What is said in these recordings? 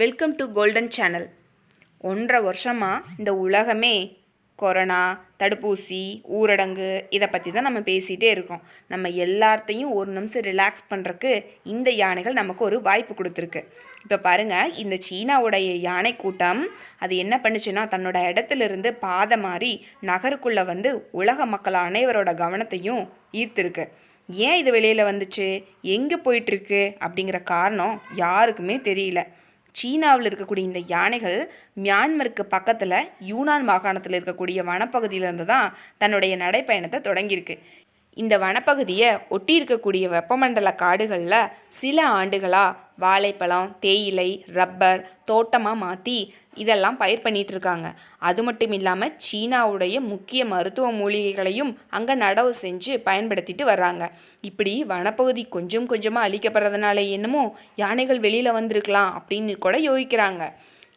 Welcome to golden channel ஒன்றரை வருஷமாக இந்த உலகமே கொரோனா தடுப்பூசி ஊரடங்கு இதை பற்றி தான் நம்ம பேசிகிட்டே இருக்கோம். நம்ம எல்லாத்தையும் ஒரு நிமிஷம் ரிலாக்ஸ் பண்ணுறக்கு இந்த யானைகள் நமக்கு ஒரு வாய்ப்பு கொடுத்துருக்கு. இப்போ பாருங்கள் இந்த சீனாவுடைய யானை கூட்டம் அது என்ன பண்ணுச்சுன்னா தன்னோட இடத்துல இருந்து பாதை மாறி நகருக்குள்ளே வந்து உலக மக்கள் அனைவரோட கவனத்தையும் ஈர்த்திருக்கு. ஏன் இது வெளியில் வந்துச்சு? எங்கே போயிட்டுருக்கு அப்படிங்கிற காரணம் யாருக்குமே தெரியல. சீனாவில் இருக்கக்கூடிய இந்த யானைகள் மியான்மருக்கு பக்கத்தில் யூனான் மாகாணத்தில் இருக்கக்கூடிய வனப்பகுதியிலேருந்து தான் தன்னுடைய நடைப்பயணத்தை தொடங்கியிருக்கு. இந்த வனப்பகுதியை ஒட்டி இருக்கக்கூடிய வெப்பமண்டல காடுகளில் சில ஆண்டுகளாக வாழைப்பழம் தேயிலை ரப்பர் தோட்டமாக மாற்றி இதெல்லாம் பயிர் பண்ணிகிட்ருக்காங்க அது மட்டும் இல்லாமல் சீனாவுடைய முக்கிய மருத்துவ மூலிகைகளையும் அங்கே நடவு செஞ்சு பயன்படுத்திட்டு வர்றாங்க. இப்படி வனப்பகுதி கொஞ்சம் கொஞ்சமாக அழிக்கப்படுறதுனால என்னமோ யானைகள் வெளியில் வந்திருக்கலாம் அப்படின்னு கூட யோகிக்கிறாங்க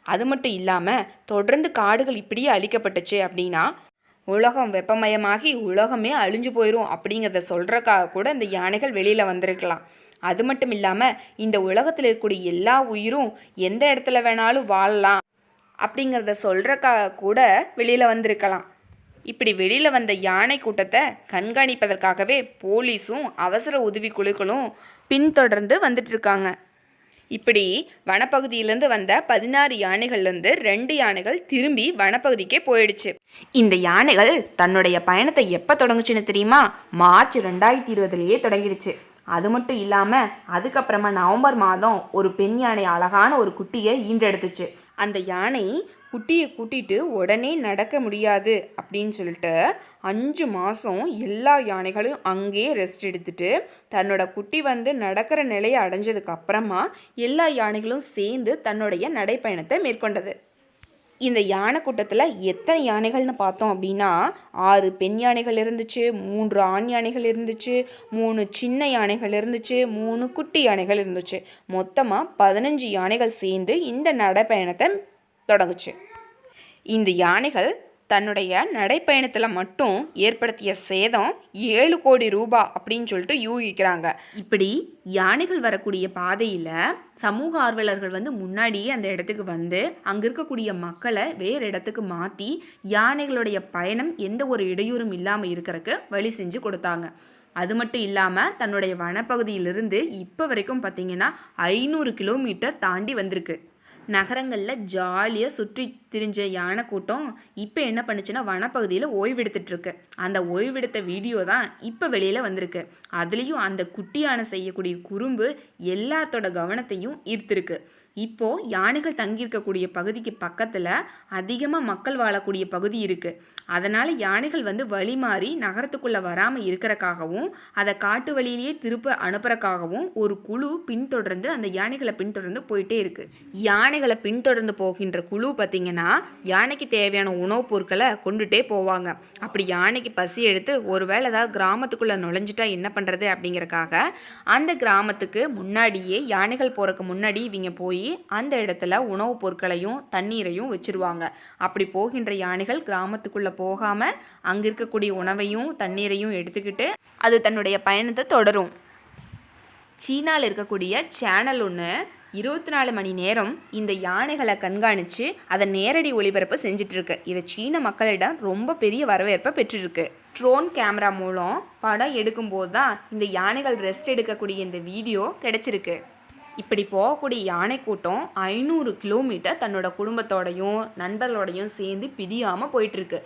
அது மட்டும் இல்லாமல் தொடர்ந்து காடுகள் இப்படியே அழிக்கப்பட்டுச்சு அப்படின்னா உலகம் வெப்பமயமாகி உலகமே அழிஞ்சு போயிடும் அப்படிங்கிறத சொல்கிறக்காக கூட இந்த யானைகள் வெளியில் வந்திருக்கலாம். அது மட்டும் இல்லாமல் இந்த உலகத்தில் இருக்கக்கூடிய எல்லா உயிரும் எந்த இடத்துல வேணாலும் வாழலாம் அப்படிங்கிறத சொல்கிறக்காக கூட வெளியில் வந்திருக்கலாம். இப்படி வெளியில் வந்த யானை கூட்டத்தை கண்காணிப்பதற்காகவே போலீஸும் அவசர உதவி குழுக்களும் பின்தொடர்ந்து வந்துட்டு இருக்காங்க. இப்படி வனப்பகுதியிலேருந்து வந்த பதினாறு யானைகள்லேருந்து ரெண்டு யானைகள் திரும்பி வனப்பகுதிக்கே போயிடுச்சு. இந்த யானைகள் தன்னுடைய பயணத்தை எப்போ தொடங்குச்சுன்னு தெரியுமா? மார்ச் ரெண்டாயிரத்தி இருபதுலேயே தொடங்கிடுச்சு. அது மட்டும் இல்லாமல் அதுக்கப்புறமா நவம்பர் மாதம் ஒரு பெண் யானை அழகான ஒரு குட்டியை ஈன்றெடுத்துச்சு. அந்த யானை குட்டியை கூட்டிட்டு உடனே நடக்க முடியாது அப்படின்னு சொல்லிட்டு அஞ்சு மாதம் எல்லா யானைகளும் அங்கேயே ரெஸ்ட் எடுத்துட்டு தன்னோட குட்டி வந்து நடக்கிற நிலையை அடைஞ்சதுக்கு அப்புறமா எல்லா யானைகளும் சேர்ந்து தன்னுடைய நடைப்பயணத்தை மேற்கொண்டது. இந்த யானை கூட்டத்தில் எத்தனை யானைகள்னு பார்த்தோம் அப்படின்னா ஆறு பெண் யானைகள் இருந்துச்சு மூன்று ஆண் யானைகள் இருந்துச்சு மூணு சின்ன யானைகள் இருந்துச்சு மூணு குட்டி யானைகள் இருந்துச்சு. மொத்தமாக பதினஞ்சு யானைகள் சேர்ந்து இந்த நடைப்பயணத்தை தொடங்குச்சு. இந்த யானைகள் தன்னுடைய நடைப்பயணத்தில் மட்டும் ஏற்படுத்திய சேதம் ஏழு கோடி ரூபா அப்படின்னு சொல்லிட்டு யூகிக்கிறாங்க. இப்படி யானைகள் வரக்கூடிய பாதையில் சமூக ஆர்வலர்கள் வந்து முன்னாடியே அந்த இடத்துக்கு வந்து அங்கே இருக்கக்கூடிய மக்களை வேறு இடத்துக்கு மாற்றி யானைகளுடைய பயணம் எந்த ஒரு இடையூறும் இல்லாமல் இருக்கிறதுக்கு வழி செஞ்சு கொடுத்தாங்க. அது மட்டும் இல்லாமல் தன்னுடைய வனப்பகுதியிலிருந்து இப்போ வரைக்கும் பார்த்திங்கன்னா ஐநூறு கிலோமீட்டர் தாண்டி வந்திருக்கு. நகரங்களில் ஜாலியாக சுற்றி திரிஞ்ச யானை கூட்டம் இப்போ என்ன பண்ணுச்சுன்னா வனப்பகுதியில் ஓய்வெடுத்துட்ருக்கு. அந்த ஓய்வெடுத்த வீடியோ தான் இப்போ வெளியில் வந்திருக்கு. அதுலேயும் அந்த குட்டி யானை செய்யக்கூடிய குறும்பு எல்லாத்தோட கவனத்தையும் ஈர்த்திருக்கு. இப்போது யானைகள் தங்கியிருக்கக்கூடிய பகுதிக்கு பக்கத்தில் அதிகமாக மக்கள் வாழக்கூடிய பகுதி இருக்குது அதனால் யானைகள் வந்து வழி மாறி நகரத்துக்குள்ளே வராமல் இருக்கிறக்காகவும் அதை காட்டு வழியிலேயே திருப்ப அனுப்புறக்காகவும் ஒரு குழு பின்தொடர்ந்து அந்த யானைகளை பின்தொடர்ந்து போயிட்டே இருக்குது யானை யானைகளை பின்தொடர்ந்து போகின்ற குழு பார்த்திங்கன்னா யானைக்கு தேவையான உணவுப் பொருட்களை கொண்டுட்டே போவாங்க. அப்படி யானைக்கு பசி எடுத்து ஒருவேளை ஏதாவது கிராமத்துக்குள்ளே நுழைஞ்சிட்டா என்ன பண்ணுறது அப்படிங்கிறக்காக அந்த கிராமத்துக்கு முன்னாடியே யானைகள் போகிறக்கு முன்னாடி இவங்க போய் அந்த இடத்துல உணவுப் பொருட்களையும் தண்ணீரையும் வச்சுருவாங்க. அப்படி போகின்ற யானைகள் கிராமத்துக்குள்ளே போகாமல் அங்கே இருக்கக்கூடிய உணவையும் தண்ணீரையும் எடுத்துக்கிட்டு அது தன்னுடைய பயணத்தை தொடரும். சீனாவில் இருக்கக்கூடிய சேனல் ஒன்று இருபத்தி நாலு மணி நேரம் இந்த யானைகளை கண்காணித்து அதை நேரடி ஒளிபரப்பு செஞ்சிட்ருக்கு. இது சீன மக்களிடம் ரொம்ப பெரிய வரவேற்பை பெற்றிருக்கு. ட்ரோன் கேமரா மூலம் படம் எடுக்கும்போது தான் இந்த யானைகள் ரெஸ்ட் எடுக்கக்கூடிய இந்த வீடியோ கிடைச்சிருக்கு. இப்படி போகக்கூடிய யானை கூட்டம் ஐநூறு கிலோமீட்டர் தன்னோட குடும்பத்தோடையும் நண்பர்களோடையும் சேர்ந்து பிரியாமல் போயிட்டுருக்கு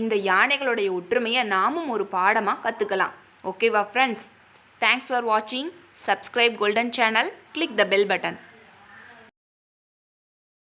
இந்த யானைகளுடைய ஒற்றுமையை நாமும் ஒரு பாடமாக கற்றுக்கலாம் ஓகேவா friends Thanks for watching. Subscribe Golden channel. Click the bell button.